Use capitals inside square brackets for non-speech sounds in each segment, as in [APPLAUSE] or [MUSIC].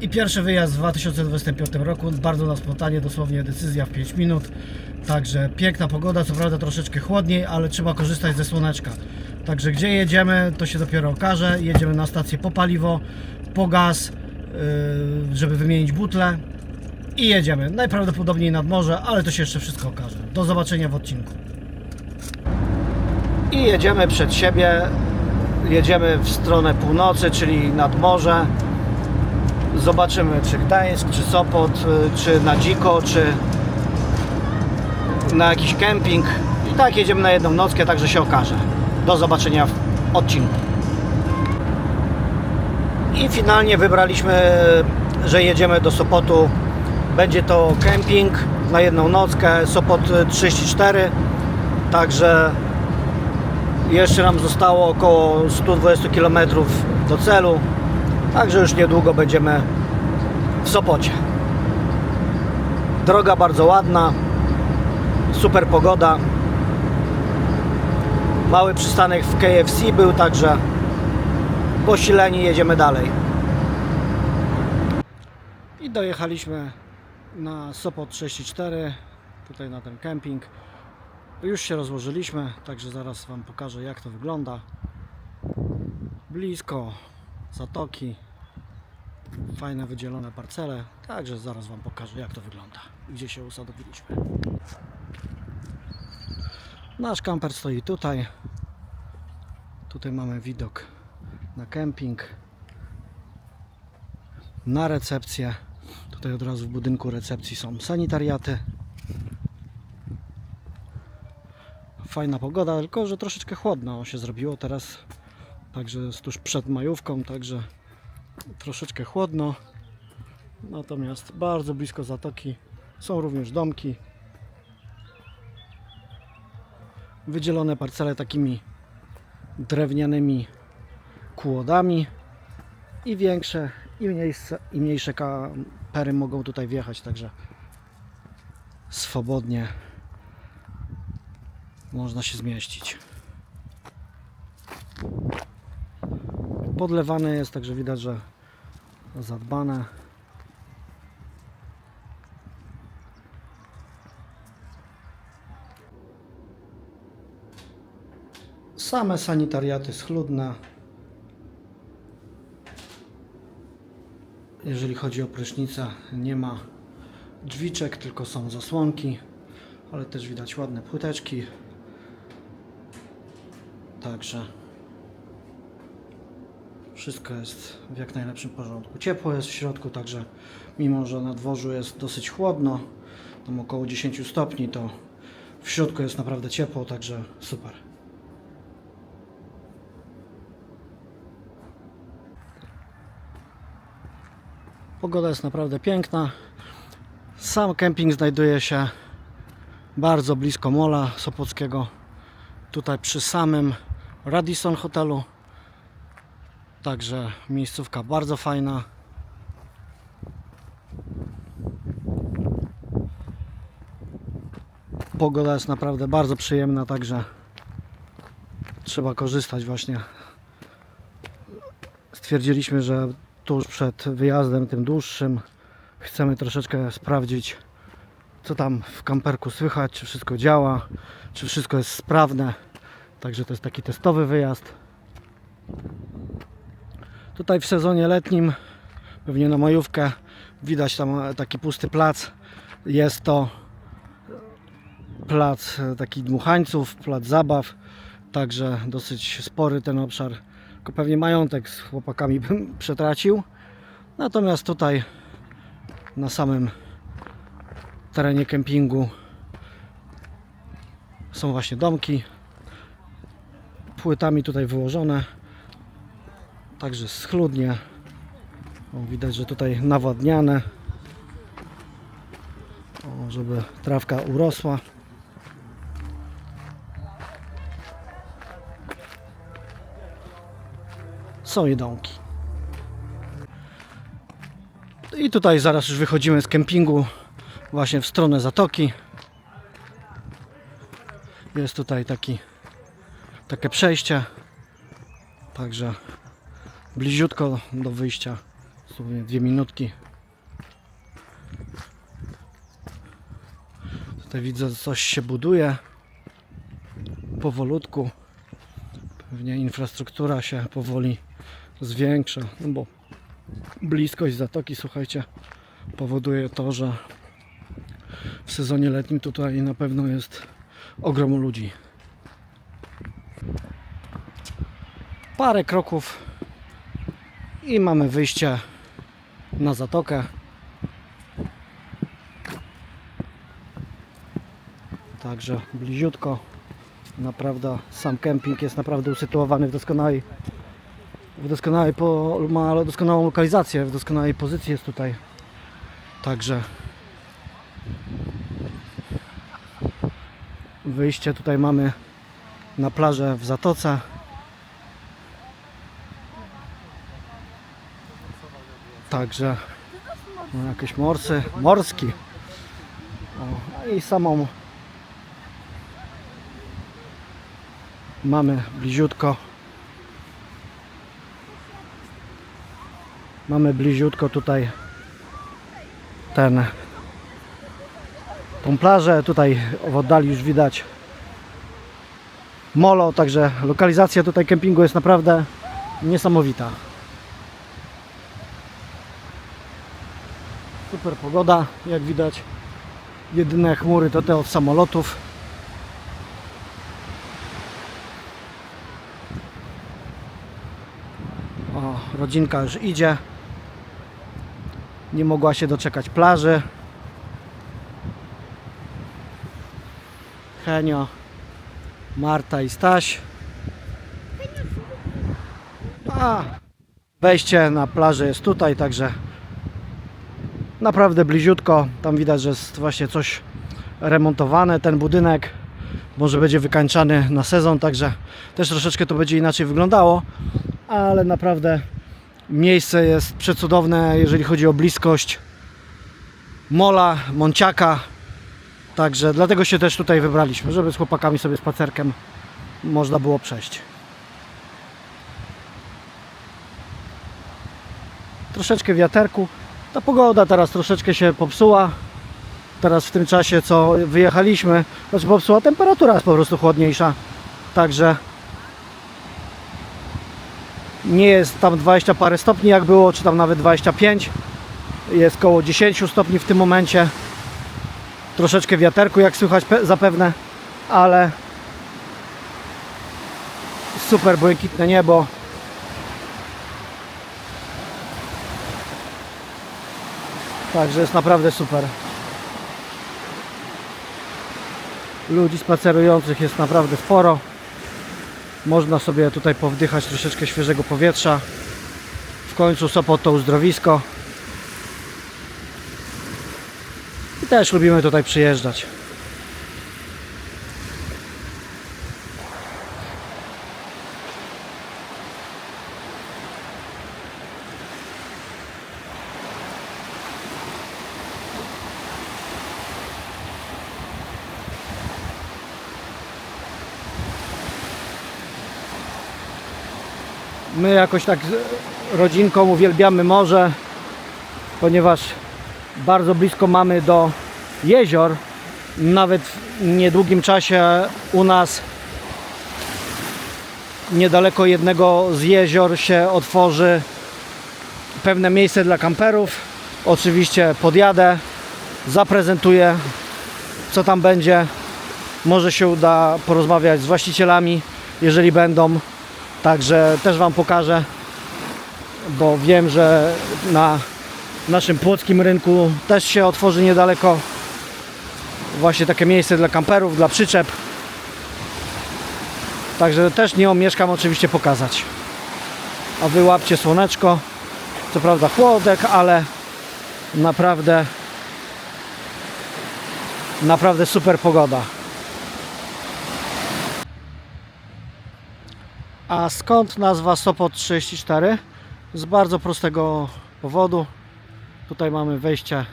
I pierwszy wyjazd w 2025 roku, bardzo na spontanie, dosłownie decyzja w 5 minut. Także piękna pogoda, co prawda troszeczkę chłodniej, ale trzeba korzystać ze słoneczka. Także gdzie jedziemy, to się dopiero okaże. Jedziemy na stację po paliwo, po gaz, yy, żeby wymienić butle i jedziemy. Najprawdopodobniej nad morze, ale to się jeszcze wszystko okaże. Do zobaczenia w odcinku. I jedziemy przed siebie. Jedziemy w stronę północy, czyli nad morze. Zobaczymy, czy Gdańsk, czy Sopot, y, czy na dziko, czy na jakiś kemping. I tak jedziemy na jedną nockę, także się okaże. Do zobaczenia w odcinku. I finalnie wybraliśmy, że jedziemy do Sopotu. Będzie to kemping na jedną nockę, Sopot 34. Także jeszcze nam zostało około 120 km do celu. Także już niedługo będziemy w Sopocie. Droga bardzo ładna, super pogoda. Mały przystanek w KFC był, także posileni jedziemy dalej. I dojechaliśmy na Sopot 34, tutaj na ten kemping. Już się rozłożyliśmy, także zaraz Wam pokażę jak to wygląda. Blisko zatoki, fajne wydzielone parcele, także zaraz Wam pokażę jak to wygląda gdzie się usadowiliśmy. Nasz kamper stoi tutaj. Tutaj mamy widok na kemping, na recepcję. Tutaj od razu w budynku recepcji są sanitariaty. Fajna pogoda, tylko że troszeczkę chłodno się zrobiło teraz. Także jest tuż przed majówką, także troszeczkę chłodno. Natomiast bardzo blisko zatoki są również domki. Wydzielone parcele takimi drewnianymi kłodami i większe i mniejsze, i mniejsze kampery mogą tutaj wjechać, także swobodnie można się zmieścić. Podlewane jest, także widać, że zadbane. Same sanitariaty schludne. Jeżeli chodzi o prysznicę, nie ma drzwiczek, tylko są zasłonki, ale też widać ładne płyteczki. Także wszystko jest w jak najlepszym porządku. Ciepło jest w środku, także mimo, że na dworzu jest dosyć chłodno, tam około 10 stopni, to w środku jest naprawdę ciepło, także super. Pogoda jest naprawdę piękna. Sam kemping znajduje się bardzo blisko mola Sopockiego. Tutaj przy samym Radisson hotelu. Także miejscówka bardzo fajna. Pogoda jest naprawdę bardzo przyjemna, także trzeba korzystać właśnie. Stwierdziliśmy, że tuż przed wyjazdem tym dłuższym chcemy troszeczkę sprawdzić co tam w kamperku słychać, czy wszystko działa, czy wszystko jest sprawne. Także to jest taki testowy wyjazd. Tutaj w sezonie letnim, pewnie na majówkę, widać tam taki pusty plac. Jest to plac e, taki dmuchańców, plac zabaw. Także dosyć spory ten obszar. Tylko pewnie majątek z chłopakami bym [LAUGHS] przetracił. Natomiast tutaj na samym terenie kempingu są właśnie domki płytami tutaj wyłożone także schludnie. Widać, że tutaj nawadniane. O, żeby trawka urosła. Są i domki. I tutaj zaraz już wychodzimy z kempingu właśnie w stronę zatoki. Jest tutaj taki, takie przejście, także bliziutko do wyjścia Dosłownie dwie minutki. Tutaj widzę, coś się buduje. Powolutku. Pewnie infrastruktura się powoli zwiększa, no bo bliskość zatoki, słuchajcie, powoduje to, że w sezonie letnim tutaj na pewno jest ogrom ludzi. Parę kroków i mamy wyjście na zatokę. Także bliziutko. Naprawdę sam kemping jest naprawdę usytuowany w doskonałej w doskonałej po, ma doskonałą lokalizację, w doskonałej pozycji jest tutaj. Także wyjście tutaj mamy na plażę w Zatoce. Także no, jakieś morsy, morski. O, I samą mamy bliziutko. Mamy bliziutko tutaj ten tą plażę. Tutaj w oddali już widać molo, także lokalizacja tutaj kempingu jest naprawdę niesamowita. Super pogoda, jak widać. Jedyne chmury to te od samolotów. O, rodzinka już idzie. Nie mogła się doczekać plaży. Henio, Marta i Staś. A wejście na plażę jest tutaj, także naprawdę bliziutko. Tam widać, że jest właśnie coś remontowane. Ten budynek może będzie wykańczany na sezon, także też troszeczkę to będzie inaczej wyglądało, ale naprawdę miejsce jest przecudowne, jeżeli chodzi o bliskość mola, Monciaka. Także dlatego się też tutaj wybraliśmy, żeby z chłopakami sobie spacerkiem można było przejść. Troszeczkę wiaterku. Ta pogoda teraz troszeczkę się popsuła. Teraz w tym czasie co wyjechaliśmy, znaczy popsuła temperatura jest po prostu chłodniejsza. Także nie jest tam 20 parę stopni jak było, czy tam nawet 25. Jest koło 10 stopni w tym momencie. Troszeczkę wiaterku jak słychać pe- zapewne, ale super błękitne niebo. Także jest naprawdę super. Ludzi spacerujących jest naprawdę sporo. Można sobie tutaj powdychać troszeczkę świeżego powietrza. W końcu Sopot to uzdrowisko. I też lubimy tutaj przyjeżdżać. My jakoś tak rodzinką uwielbiamy morze, ponieważ bardzo blisko mamy do jezior. Nawet w niedługim czasie u nas niedaleko jednego z jezior się otworzy pewne miejsce dla kamperów. Oczywiście podjadę, zaprezentuję co tam będzie. Może się uda porozmawiać z właścicielami, jeżeli będą. Także też Wam pokażę, bo wiem, że na naszym płockim rynku też się otworzy niedaleko właśnie takie miejsce dla kamperów, dla przyczep. Także też nie omieszkam oczywiście pokazać. A Wy łapcie słoneczko. Co prawda chłodek, ale naprawdę naprawdę super pogoda. A skąd nazwa Sopot 34? Z bardzo prostego powodu. Tutaj mamy wejście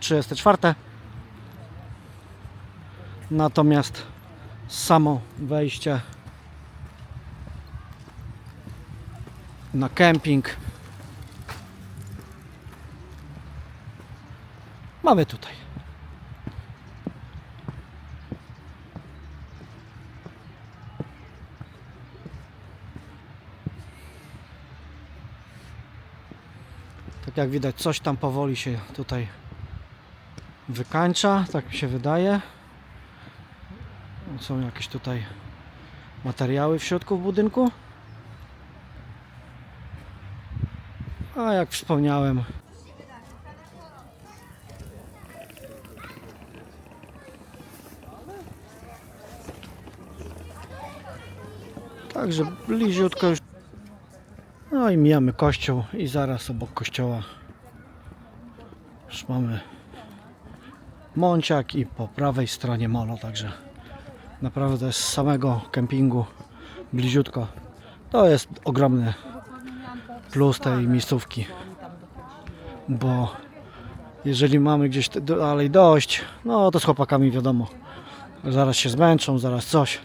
34. Natomiast samo wejście na kemping mamy tutaj. Tak jak widać, coś tam powoli się tutaj wykańcza, tak mi się wydaje. Są jakieś tutaj materiały w środku w budynku. A jak wspomniałem, Także bliziutko już. No i mijamy kościół i zaraz obok kościoła już mamy Mąciak i po prawej stronie molo, także naprawdę z samego kempingu bliziutko. To jest ogromny plus tej miejscówki, bo jeżeli mamy gdzieś dalej dojść, no to z chłopakami wiadomo, zaraz się zmęczą, zaraz coś,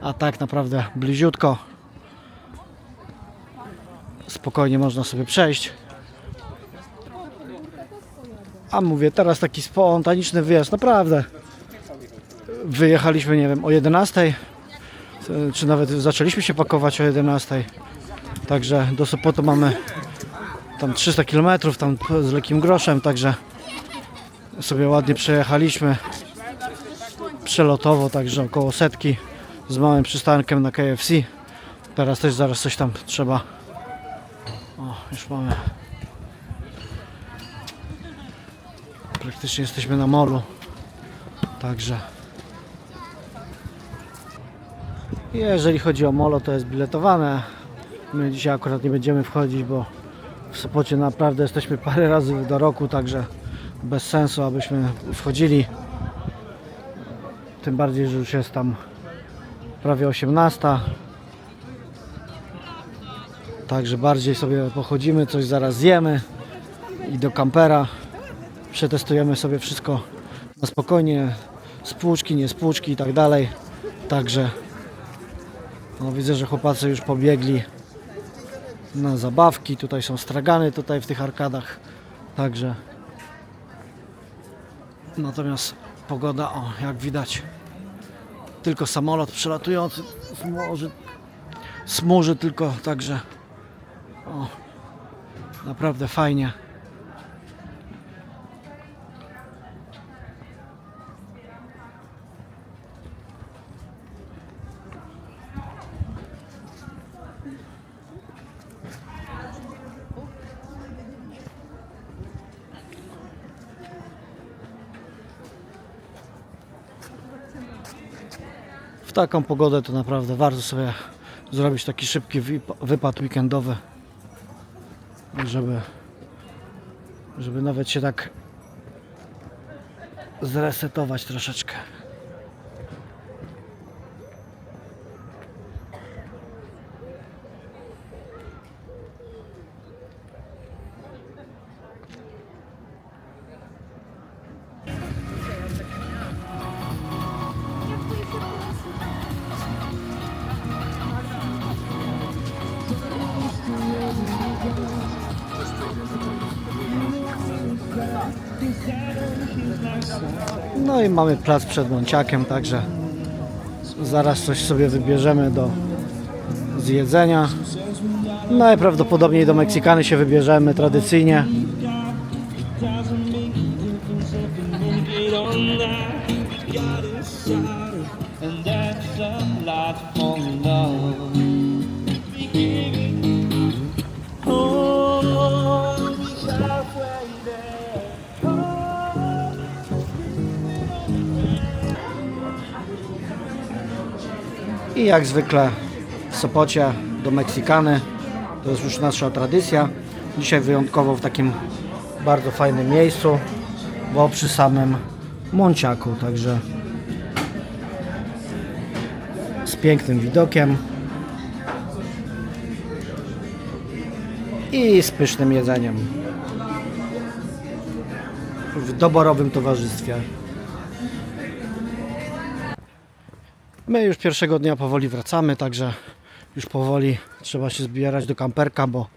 a tak naprawdę bliziutko, spokojnie można sobie przejść. A mówię, teraz taki spontaniczny wyjazd, naprawdę. Wyjechaliśmy, nie wiem, o 11, e, czy nawet zaczęliśmy się pakować o 11. Także do Sopotu mamy tam 300 km, tam z lekkim groszem, także sobie ładnie przejechaliśmy przelotowo, także około setki z małym przystankiem na KFC. Teraz też zaraz coś tam trzeba. Już mamy. Praktycznie jesteśmy na molu. Także. Jeżeli chodzi o molo, to jest biletowane. My dzisiaj akurat nie będziemy wchodzić, bo w Sopocie naprawdę jesteśmy parę razy do roku, także bez sensu, abyśmy wchodzili. Tym bardziej, że już jest tam prawie 18. Także bardziej sobie pochodzimy, coś zaraz zjemy i do kampera. Przetestujemy sobie wszystko na spokojnie, spłuczki, nie spłuczki i tak dalej. Także no, widzę, że chłopacy już pobiegli na zabawki. Tutaj są stragany tutaj w tych arkadach. Także natomiast pogoda, o jak widać, tylko samolot przelatujący smuży, smuży tylko, także o, naprawdę fajnie. W taką pogodę to naprawdę warto sobie zrobić taki szybki wyp- wypad weekendowy, żeby, żeby nawet się tak zresetować troszeczkę. Mamy plac przed Mąciakiem, także zaraz coś sobie wybierzemy do zjedzenia. Najprawdopodobniej do Meksykany się wybierzemy tradycyjnie. I jak zwykle w Sopocie do Meksykany. To jest już nasza tradycja. Dzisiaj wyjątkowo w takim bardzo fajnym miejscu, bo przy samym Monciaku, także z pięknym widokiem i z pysznym jedzeniem w doborowym towarzystwie. My już pierwszego dnia powoli wracamy, także już powoli trzeba się zbierać do kamperka, bo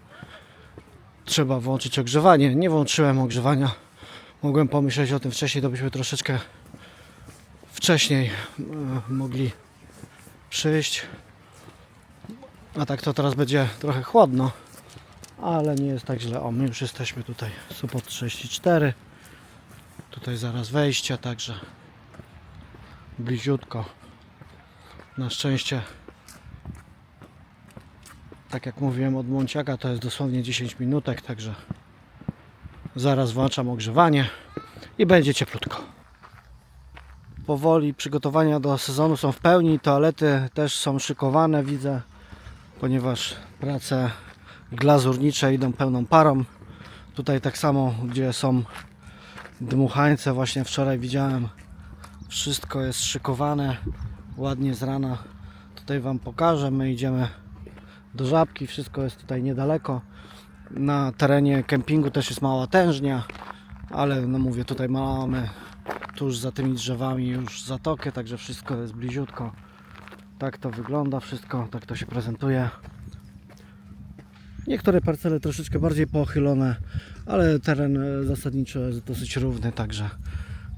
trzeba włączyć ogrzewanie. Nie włączyłem ogrzewania, Mogłem pomyśleć o tym wcześniej, to byśmy troszeczkę wcześniej e, mogli przyjść. A tak to teraz będzie trochę chłodno, ale nie jest tak źle. O, my już jesteśmy tutaj. Supot 34. Tutaj zaraz wejście, także bliziutko. Na szczęście, tak jak mówiłem od Mąciaka, to jest dosłownie 10 minutek, także zaraz włączam ogrzewanie i będzie cieplutko. Powoli przygotowania do sezonu są w pełni, toalety też są szykowane, widzę, ponieważ prace glazurnicze idą pełną parą. Tutaj tak samo, gdzie są dmuchańce, właśnie wczoraj widziałem, wszystko jest szykowane ładnie z rana. Tutaj Wam pokażę, my idziemy do Żabki, wszystko jest tutaj niedaleko. Na terenie kempingu też jest mała tężnia, ale no mówię, tutaj mamy tuż za tymi drzewami już zatokę, także wszystko jest bliziutko. Tak to wygląda wszystko, tak to się prezentuje. Niektóre parcele troszeczkę bardziej pochylone, ale teren zasadniczo jest dosyć równy, także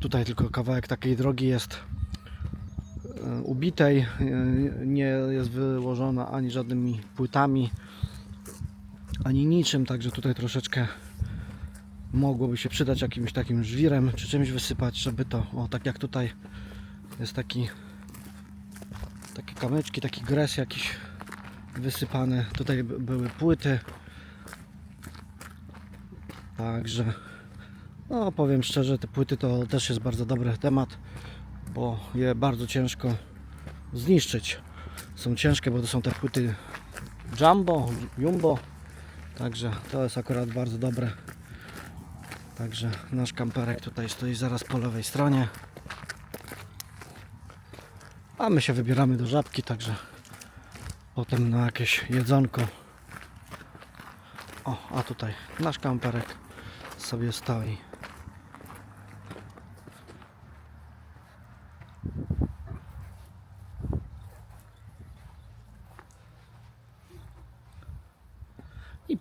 tutaj tylko kawałek takiej drogi jest ubitej, e, nie jest wyłożona ani żadnymi płytami, ani niczym, także tutaj troszeczkę mogłoby się przydać jakimś takim żwirem, czy czymś wysypać, żeby to, o tak jak tutaj jest taki takie kamyczki, taki gres jakiś wysypany, tutaj by- były płyty. Także no powiem szczerze, te płyty to też jest bardzo dobry temat, bo je bardzo ciężko zniszczyć. Są ciężkie, bo to są te płyty Jumbo, Jumbo, także to jest akurat bardzo dobre. Także nasz kamperek tutaj stoi zaraz po lewej stronie. A my się wybieramy do żabki, także potem na jakieś jedzonko. O, a tutaj nasz kamperek sobie stoi.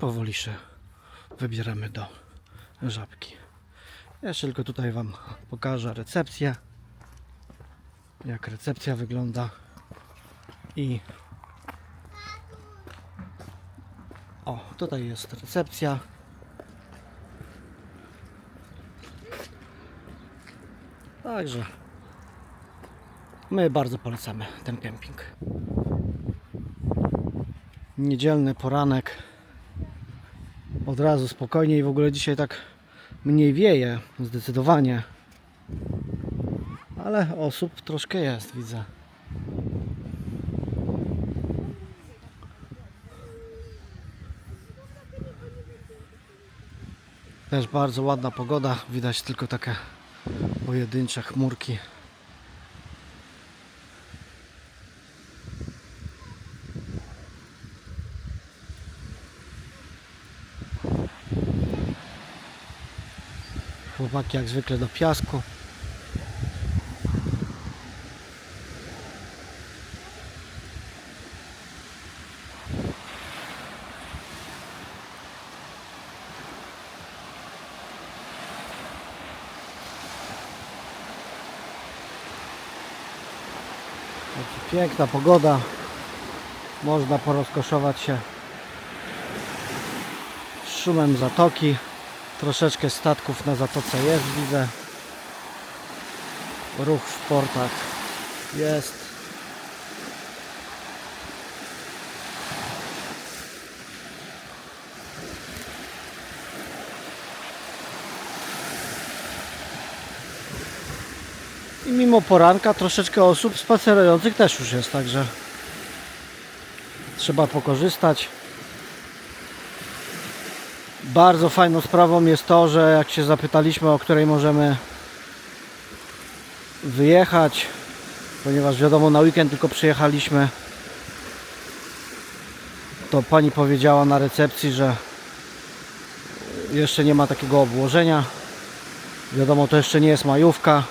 Powoli się wybieramy do żabki. Jeszcze tylko tutaj Wam pokażę recepcję. Jak recepcja wygląda. I o, tutaj jest recepcja. Także my bardzo polecamy ten kemping. Niedzielny poranek. Od razu spokojnie i w ogóle dzisiaj tak mniej wieje, zdecydowanie. Ale osób troszkę jest, widzę. Też bardzo ładna pogoda, widać tylko takie pojedyncze chmurki. Chłopaki jak zwykle do piasku. Piękna pogoda. Można porozkoszować się szumem zatoki. Troszeczkę statków na zatoce jest, widzę. Ruch w portach jest. I mimo poranka troszeczkę osób spacerujących też już jest, także trzeba pokorzystać. Bardzo fajną sprawą jest to, że jak się zapytaliśmy, o której możemy wyjechać, ponieważ wiadomo na weekend tylko przyjechaliśmy, to pani powiedziała na recepcji, że jeszcze nie ma takiego obłożenia. Wiadomo, to jeszcze nie jest majówka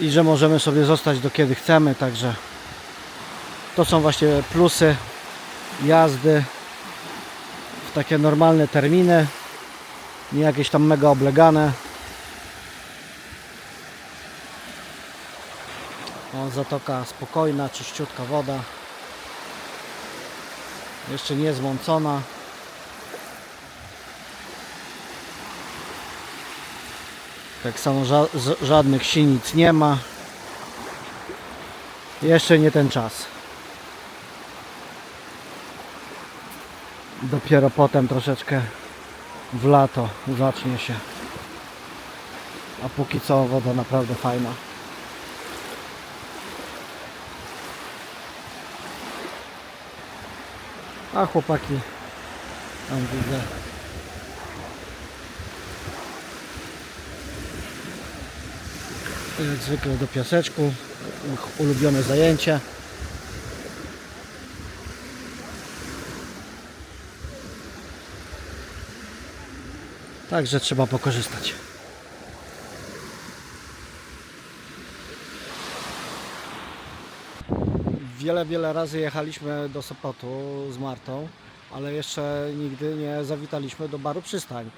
i że możemy sobie zostać do kiedy chcemy, także to są właśnie plusy jazdy takie normalne terminy. Nie jakieś tam mega oblegane. O, zatoka spokojna, czyściutka woda. Jeszcze nie zmącona. Tak samo ża żadnych sinic nie ma. Jeszcze nie ten czas. Dopiero potem troszeczkę w lato zacznie się. A póki co woda naprawdę fajna. A chłopaki tam widzę. Jak zwykle do piaseczku. Ulubione zajęcie. Także trzeba pokorzystać. Wiele, wiele razy jechaliśmy do Sopotu z Martą, ale jeszcze nigdy nie zawitaliśmy do baru Przystań.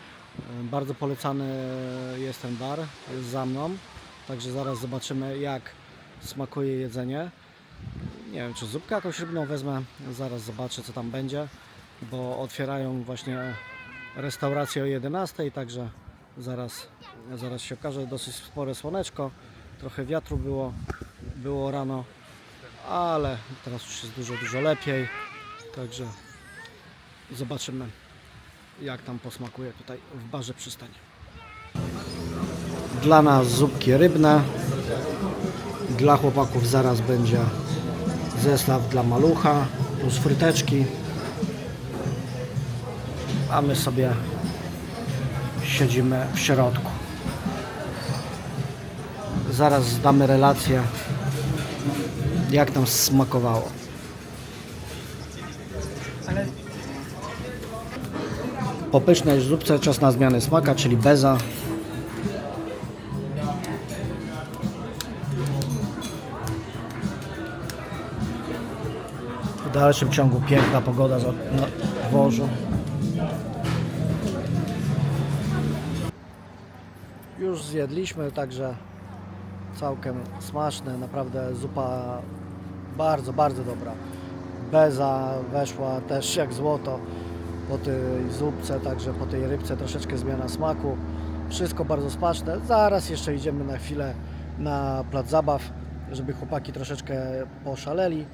Bardzo polecany jest ten bar, jest za mną, także zaraz zobaczymy jak smakuje jedzenie. Nie wiem czy zupkę jakąś rybną wezmę, zaraz zobaczę co tam będzie, bo otwierają właśnie restaurację o 11, także zaraz, zaraz się okaże. Dosyć spore słoneczko, trochę wiatru było, było rano, ale teraz już jest dużo, dużo lepiej. Także zobaczymy, jak tam posmakuje tutaj w barze przystań. Dla nas zupki rybne, dla chłopaków zaraz będzie zestaw dla malucha plus fryteczki a my sobie siedzimy w środku. Zaraz zdamy relację, jak nam smakowało. Po pysznej zupce czas na zmianę smaka, czyli beza. W dalszym ciągu piękna pogoda na dworzu. Zjedliśmy, także całkiem smaczne, naprawdę zupa bardzo, bardzo dobra. Beza weszła też jak złoto po tej zupce, także po tej rybce troszeczkę zmiana smaku. Wszystko bardzo smaczne. Zaraz jeszcze idziemy na chwilę na plac zabaw, żeby chłopaki troszeczkę poszaleli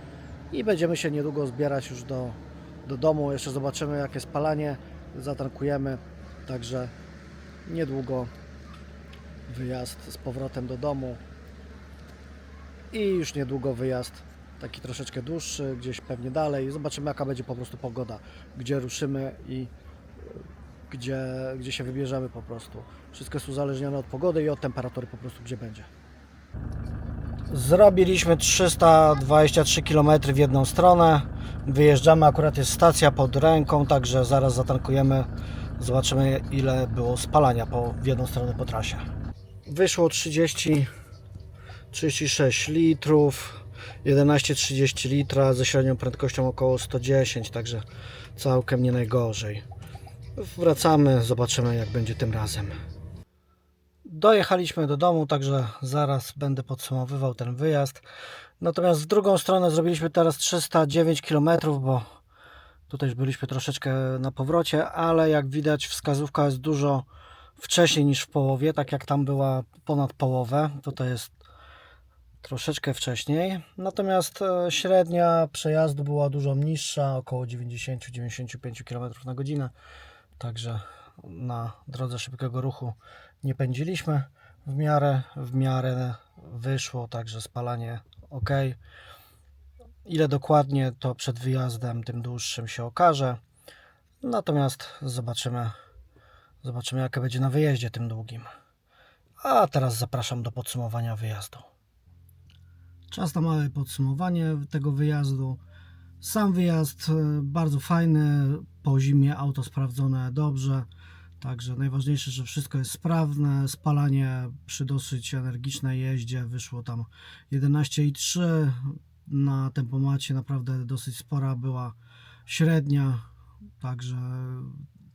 i będziemy się niedługo zbierać już do, do domu. Jeszcze zobaczymy jakie spalanie, zatankujemy, także niedługo wyjazd z powrotem do domu i już niedługo wyjazd taki troszeczkę dłuższy, gdzieś pewnie dalej. Zobaczymy jaka będzie po prostu pogoda, gdzie ruszymy i e, gdzie, gdzie się wybierzemy po prostu. Wszystko jest uzależnione od pogody i od temperatury po prostu gdzie będzie. Zrobiliśmy 323 km w jedną stronę. Wyjeżdżamy, akurat jest stacja pod ręką, także zaraz zatankujemy. Zobaczymy ile było spalania po, w jedną stronę po trasie. Wyszło 30, 36 litrów, 11,30 litra ze średnią prędkością około 110, także całkiem nie najgorzej. Wracamy, zobaczymy jak będzie tym razem. Dojechaliśmy do domu, także zaraz będę podsumowywał ten wyjazd. Natomiast w drugą stronę zrobiliśmy teraz 309 km, bo tutaj byliśmy troszeczkę na powrocie, ale jak widać wskazówka jest dużo wcześniej niż w połowie, tak jak tam była ponad połowę. Tutaj jest troszeczkę wcześniej. Natomiast e, średnia przejazdu była dużo niższa, około 90-95 km na godzinę. Także na drodze szybkiego ruchu nie pędziliśmy. W miarę, w miarę wyszło, także spalanie ok. Ile dokładnie to przed wyjazdem tym dłuższym się okaże. Natomiast zobaczymy, zobaczymy jaka będzie na wyjeździe tym długim. A teraz zapraszam do podsumowania wyjazdu. Czas na małe podsumowanie tego wyjazdu. Sam wyjazd e, bardzo fajny, po zimie auto sprawdzone dobrze, także najważniejsze, że wszystko jest sprawne, spalanie przy dosyć energicznej jeździe wyszło tam 11,3 na tempomacie naprawdę dosyć spora była średnia, także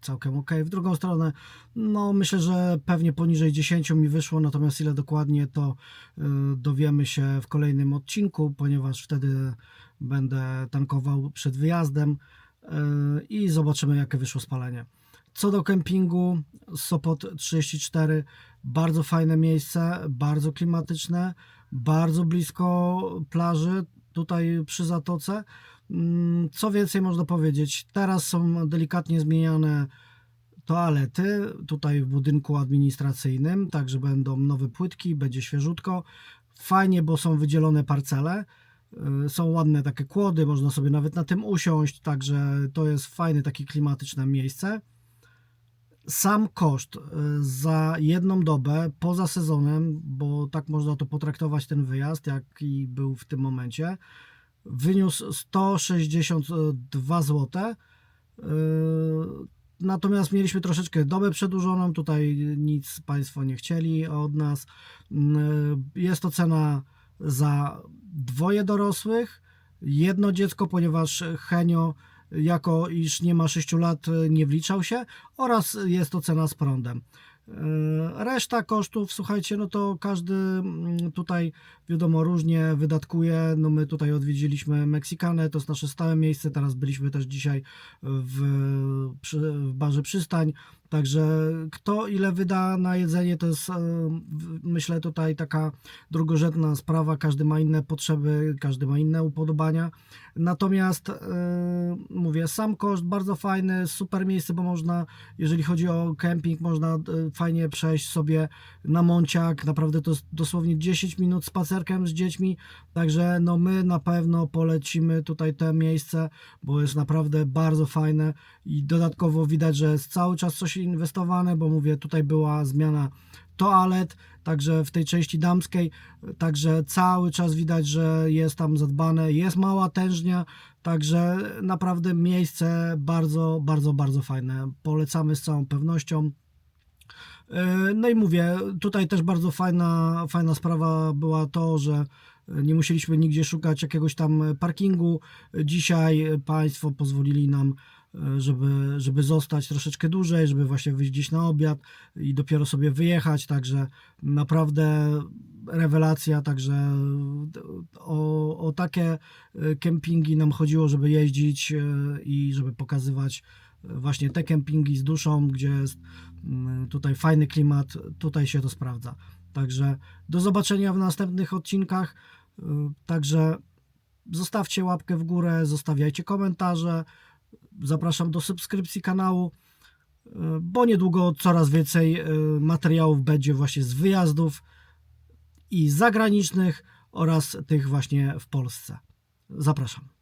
całkiem ok. W drugą stronę, no myślę, że pewnie poniżej 10 mi wyszło, natomiast ile dokładnie to y, dowiemy się w kolejnym odcinku, ponieważ wtedy będę tankował przed wyjazdem y, i zobaczymy jakie wyszło spalenie. Co do kempingu, Sopot 34, bardzo fajne miejsce, bardzo klimatyczne, bardzo blisko plaży, tutaj przy Zatoce. Mm, Co więcej można powiedzieć, teraz są delikatnie zmieniane toalety tutaj w budynku administracyjnym, także będą nowe płytki, będzie świeżutko. Fajnie, bo są wydzielone parcele. y, Są ładne takie kłody, można sobie nawet na tym usiąść, także to jest fajne, takie klimatyczne miejsce. Sam koszt y, za jedną dobę poza sezonem, bo tak można to potraktować ten wyjazd, jaki był w tym momencie, wyniósł 162 zł. Natomiast mieliśmy troszeczkę dobę przedłużoną, tutaj nic Państwo nie chcieli od nas. Yy, Jest to cena za dwoje dorosłych, jedno dziecko, ponieważ Henio jako iż nie ma 6 lat nie wliczał się oraz jest to cena z prądem. Yy, Reszta kosztów, słuchajcie, no to każdy mm, tutaj wiadomo różnie wydatkuje. No my tutaj odwiedziliśmy Meksykanę, to jest nasze stałe miejsce. Teraz byliśmy też dzisiaj w, w barze Przystań. Także kto ile wyda na jedzenie, to jest e, myślę tutaj taka drugorzędna sprawa. Każdy ma inne potrzeby, każdy ma inne upodobania. Natomiast e, mówię, sam koszt bardzo fajny, super miejsce, bo można, jeżeli chodzi o kemping, można e, fajnie przejść sobie na Mąciak. Naprawdę to jest dosłownie 10 minut spacerkiem z dziećmi. Także no my na pewno polecimy tutaj to miejsce, bo jest naprawdę bardzo fajne i dodatkowo widać, że cały czas coś inwestowane, bo mówię, tutaj była zmiana toalet, także w tej części damskiej, także cały czas widać, że jest tam zadbane, jest mała tężnia, także naprawdę miejsce bardzo, bardzo, bardzo fajne. Polecamy z całą pewnością. Yy, No i mówię, tutaj też bardzo fajna, fajna sprawa była to, że nie musieliśmy nigdzie szukać jakiegoś tam parkingu. Dzisiaj Państwo pozwolili nam, żeby, żeby zostać troszeczkę dłużej, żeby właśnie wyjść gdzieś na obiad i dopiero sobie wyjechać. Także naprawdę rewelacja. Także o, o takie yy, kempingi nam chodziło, żeby jeździć i żeby pokazywać właśnie te kempingi z duszą, gdzie jest mm, tutaj fajny klimat, tutaj się to sprawdza. Także do zobaczenia w następnych odcinkach. Także zostawcie łapkę w górę, zostawiajcie komentarze. Zapraszam do subskrypcji kanału, y, bo niedługo coraz więcej y, materiałów będzie właśnie z wyjazdów i zagranicznych oraz tych właśnie w Polsce. Zapraszam.